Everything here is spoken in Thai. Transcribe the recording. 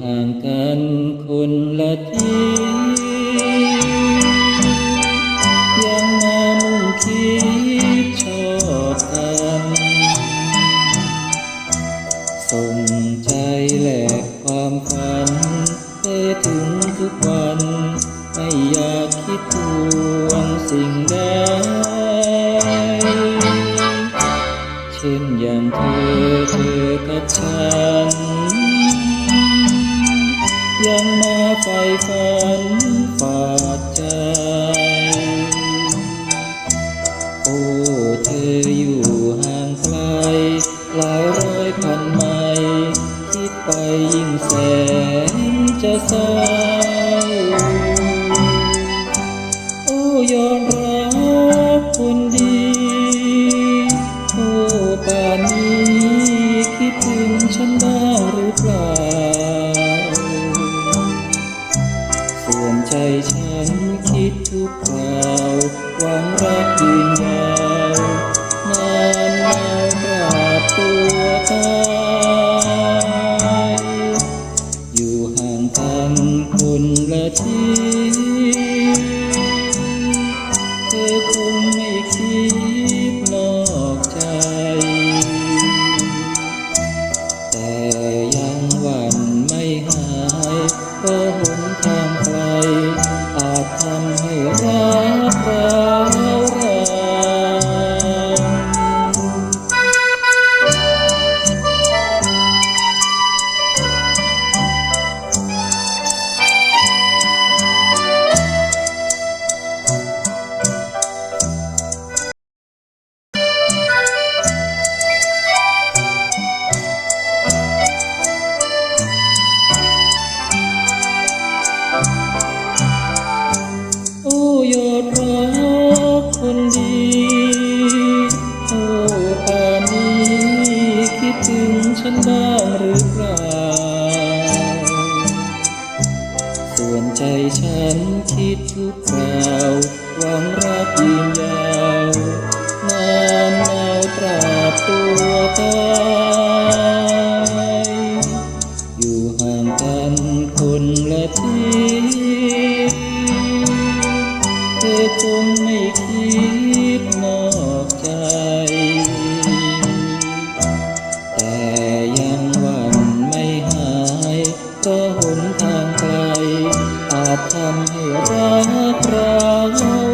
ห่างกันคนละทียังมามุ่งคิดชอบกันส่งใจแหลกความฝันไปถึงทุกวันไม่อยากคิดทวงสิ่งใดเช่นอย่างเธอเธอกับฉัน ยังมาไฟฝันฝากใจ โอ้เธออยู่ห่างไกล หลายร้อยพันไมล์คิดไปยิ่งแสนจะเศร้า รักยืนยาวนานนาวกราบตัวตายอยู่ห่างกันคนละที่เธอคงไม่คิดนอกใจ แต่ยังหวั่นไม่หายก็ห บ้างหรือเปล่า ส่วนใจฉันคิดทุกคราวหวังรักยืนยาวนานนาวตราบตัวตายอยู่ห่างกันคนละที่เธอคง prawo